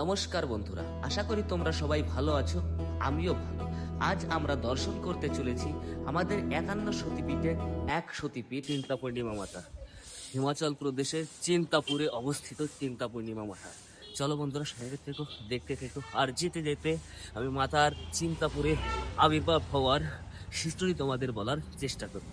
নমস্কার বন্ধুরা, আশা করি তোমরা সবাই ভালো আছো, আমিও ভালো। আজ আমরা দর্শন করতে চলেছি আমাদের একান্ন সতীপীঠে এক সতীপীঠ চিন্তা পূর্ণিমা মাতা হিমাচল প্রদেশের চিন্তাপুরে অবস্থিত চিন্তা পূর্ণিমা মাতা চলো বন্ধুরা, সঙ্গে থেকো, দেখতে থেকো, আর যেতে যেতে আমি মাতার চিন্তাপুরে আবির্ভাব হওয়ার হিস্টোরি তোমাদের বলার চেষ্টা করব।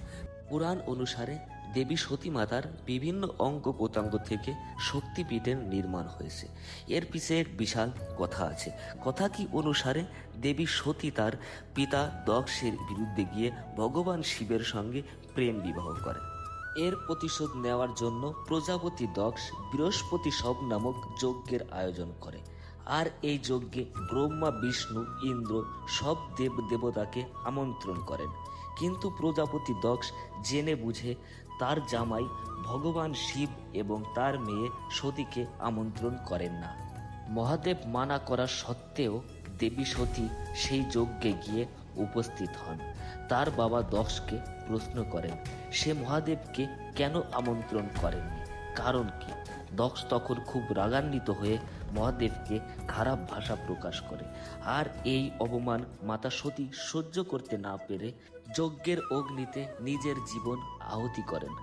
পুরাণ অনুসারে দেবী সতী মাতার বিভিন্ন অঙ্গ প্রত্যঙ্গ থেকে শক্তিপীঠের নির্মাণ হয়েছে। এর পিছে এক বিশাল কথা আছে। কথা কি অনুসারে দেবী সতী তার পিতা দক্ষের বিরুদ্ধে গিয়ে ভগবান শিবের সঙ্গে প্রেম বিবাহ করে এর প্রতিশোধ নেওয়ার জন্য প্রজাপতি দক্ষ বৃহস্পতি সব নামক যজ্ঞের আয়োজন করে। আর এই যজ্ঞে ব্রহ্মা, বিষ্ণু, ইন্দ্র সব দেব দেবতাকে আমন্ত্রণ করেন। কিন্তু প্রজাপতি দক্ষ জেনে বুঝে তার জামাই ভগবান শিব এবং তার মেয়ে সতীকে আমন্ত্রণ করেন না। মহাদেব মানা করা সত্ত্বেও দেবী সতী সেই যজ্ঞে গিয়ে উপস্থিত হন। তার বাবা দক্ষকে প্রশ্ন করেন, সে মহাদেবকে কেন আমন্ত্রণ করেননি? কারণ কি? দক্ষ তখন খুব রাগান্বিত হয়ে মহাদেবকে খারাপ ভাষা প্রকাশ করে। আর এই অপমান মাতা সতী সহ্য করতে না পেরে যজ্ঞের অগ্নিতে নিজের জীবন আহুতি করেন।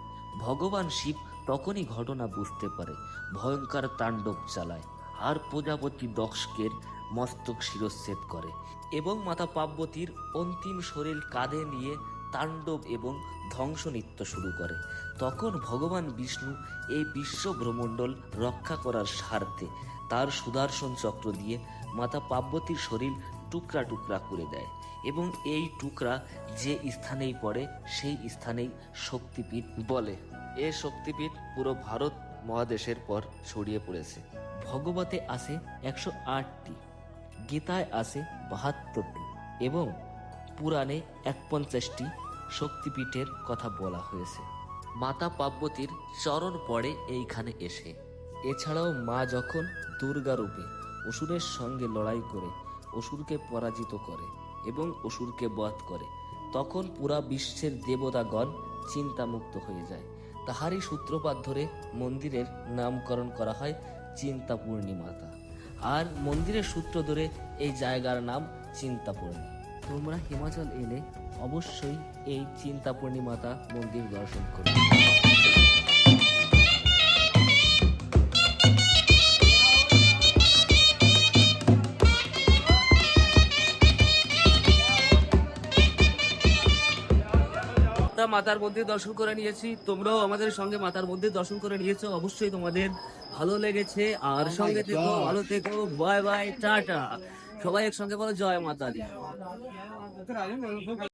ভগবান শিব তখনই ঘটনা বুঝতে পারে, ভয়ঙ্কর তাণ্ডব চালায়, আর প্রজাপতি দক্ষের মস্তক শিরচ্ছেদ করে এবং মাতা পার্বতীর অন্তিম শরীর কাঁধে নিয়ে তাণ্ডব এবং ধ্বংস নৃত্য শুরু করে। তখন ভগবান বিষ্ণু এই বিশ্ব ভ্রমণ্ডল রক্ষা করার স্বার্থে তার সুদর্শন চক্র দিয়ে মাতা পার্বতীর শরীর টুকরা টুকরা করে দেয় এবং এই টুকরা যে স্থানেই পড়ে, সেই স্থানেই শক্তিপীঠ বলে। এ শক্তিপীঠ পুরো ভারত মহাদেশের পর ছড়িয়ে পড়েছে। ভগবতে আছে একশো আটটি, গীতায় আছে বাহাত্তরটি এবং পুরাণে এক পঞ্চাশটি শক্তিপীঠের কথা বলা হয়েছে। মাতা পার্বতীর চরণ পড়ে এইখানে এসে। এছাড়াও মা যখন দুর্গা রূপে অসুরের সঙ্গে লড়াই করে, অসুরকে পরাজিত করে এবং অসুরকে বধ করে, তখন পুরা বিশ্বের দেবতাগণ চিন্তামুক্ত হয়ে যায়। তাহারই সূত্রপাত ধরে মন্দিরের নামকরণ করা হয় চিন্তাপূর্ণী মাতা আর মন্দিরের সূত্র ধরে এই জায়গার নাম চিন্তাপূর্ণী তোমরা হিমাচল এলে অবশ্যই এই চিন্তা মাতা মন্দির দর্শন করবে তা মাতার মন্দির দর্শন করে নিয়েছি। তোমরাও আমাদের সঙ্গে মাতার মন্দির দর্শন করে নিয়েছো। অবশ্যই তোমাদের ভালো লেগেছে। আর সঙ্গে থেকো ভালো থেকো। Bye bye tata. সবাই একসঙ্গে বলো জয় মাতা দি